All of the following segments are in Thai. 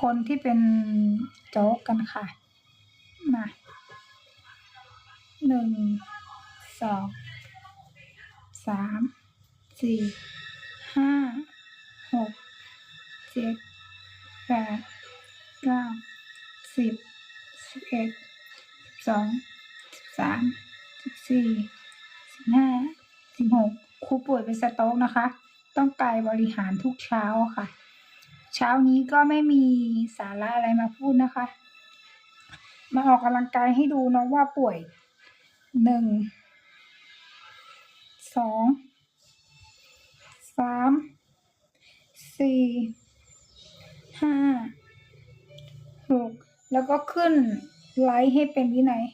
คนที่เป็นโจ๊กกันค่ะ มาหนึ่งสองสามสี่ห้าหกเจ็ดแปดเก้าสิบสิบเอ็ดสิบสองสิบสามสิบสี่สิบห้าสิบหกครูป่วยเป็นสโต๊กนะคะ ต้องกายบริหารทุกเช้าค่ะ เช้านี้ก็ไม่มีสาระอะไรมาพูดนะคะ มาออกกำลังกายให้ดูเนาะว่าป่วยหนึ่งสองสามสี่ห้าหกแล้วก็ขึ้นไลท์ให้เป็นวินัย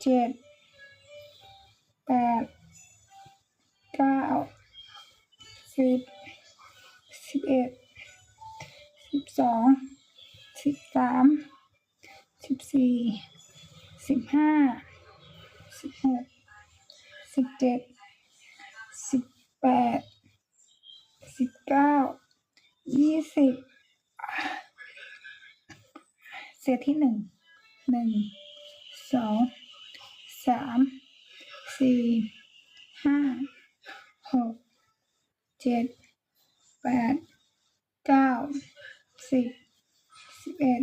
เจ็ดแปดเก้าสิบสิบเอ็ด สองสิบสามสิบสี่สิบห้าสิบหกสิบเจ็ดสิบแปดสิบเก้ายี่สิบเซตที่หนึ่งหนึ่งสองสามสี่ห้าหกเจ็ดแปดเก้า สิบสิบเอ็ด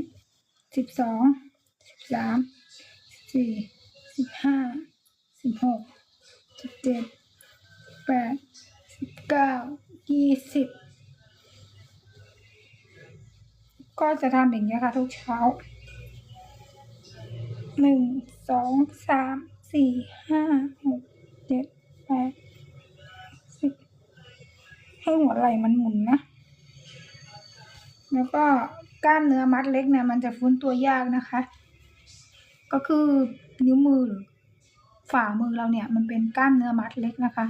สิบสองสิบสามสิบสี่สิบห้าสิบหกสิบเจ็ดแปดสิบเก้ายี่สิบก็จะทำอย่างนี้ค่ะทุกเช้าหนึ่งสองสามสี่ห้าหกเจ็ดแปดสิบให้หัวไหล่มันหมุนนะ แล้วก็กล้ามเนื้อมัดเล็กเนี่ยมันจะฟื้นตัวยากนะคะ ก็คือนิ้วมือหรือฝ่ามือเราเนี่ยมันเป็นกล้ามเนื้อมัดเล็กนะคะ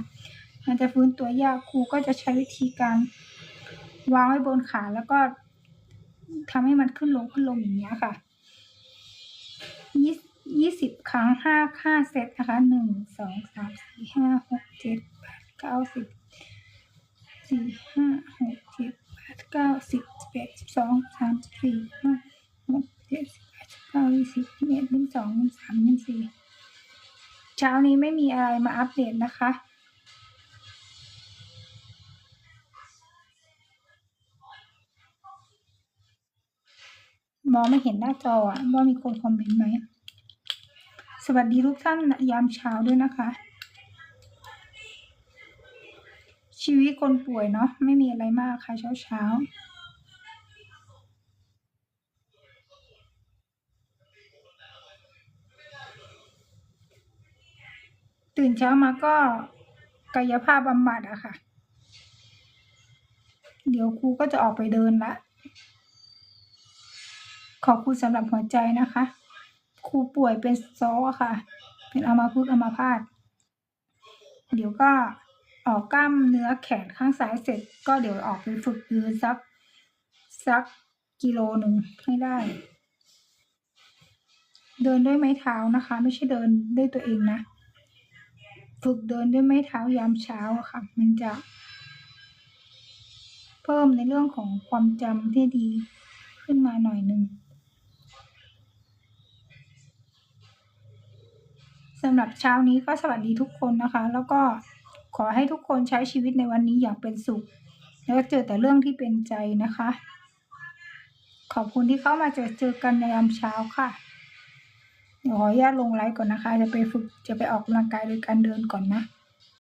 มันจะฟื้นตัวยากครูก็จะใช้วิธีการวางไว้บนขาแล้วก็ทำให้มันขึ้นลงขึ้นลงอย่างเงี้ยค่ะยี่ยี่สิบครั้งห้าห้าเซตนะคะหนึ่งสองสามสี่ห้าหกเจ็ดแปดเก้าสิบสี่ห้าหกเจ็ดแปดเก้าสิบ สองสามสี่ห้าหกเจ็ดสิบแปดสิบเก้ายี่สิบยี่สิบเอ็ดยี่สิบสองยี่สิบสามยี่สิบสี่เช้านี้ไม่มีอะไรมาอัปเดตนะคะ มองไม่เห็นหน้าจออะว่ามีคนคอมเมนต์ไหม สวัสดีทุกท่านยามเช้าด้วยนะคะ ชีวิตคนป่วยเนาะไม่มีอะไรมากค่ะเช้าเช้า ตื่นเช้ามาก็กายภาพบำบัดอะค่ะ เดี๋ยวครูก็จะออกไปเดินละ ขอบคุณสำหรับหัวใจนะคะ ครูป่วยเป็นโซอะค่ะ เป็นอัมาพึกอัมาพาตเดี๋ยวก็ออกกล้ามเนื้อแขนข้างซ้ายเสร็จ ก็เดี๋ยวออกไปฝึกยืนสักสักกิโลหนึ่งให้ได้ เดินด้วยไม้เท้านะคะ ไม่ใช่เดินด้วยตัวเองนะ ฝึกเดินด้วยไม้เท้ายามเช้าค่ะ มันจะ เพิ่มในเรื่องของความจำที่ดีขึ้นมาหน่อยหนึ่งสำหรับเช้านี้ก็สวัสดีทุกคนนะคะ แล้วก็ขอให้ทุกคนใช้ชีวิตในวันนี้อย่างเป็นสุข แล้วก็เจอแต่เรื่องที่เป็นใจนะคะ ขอบคุณที่เข้ามาเจอเจอกันในยามเช้าค่ะ เดี๋ยวขออนุญาตลงไลฟ์ก่อนนะคะ จะไปฝึกจะไปออกกำลังกายโดยการเดินก่อนนะ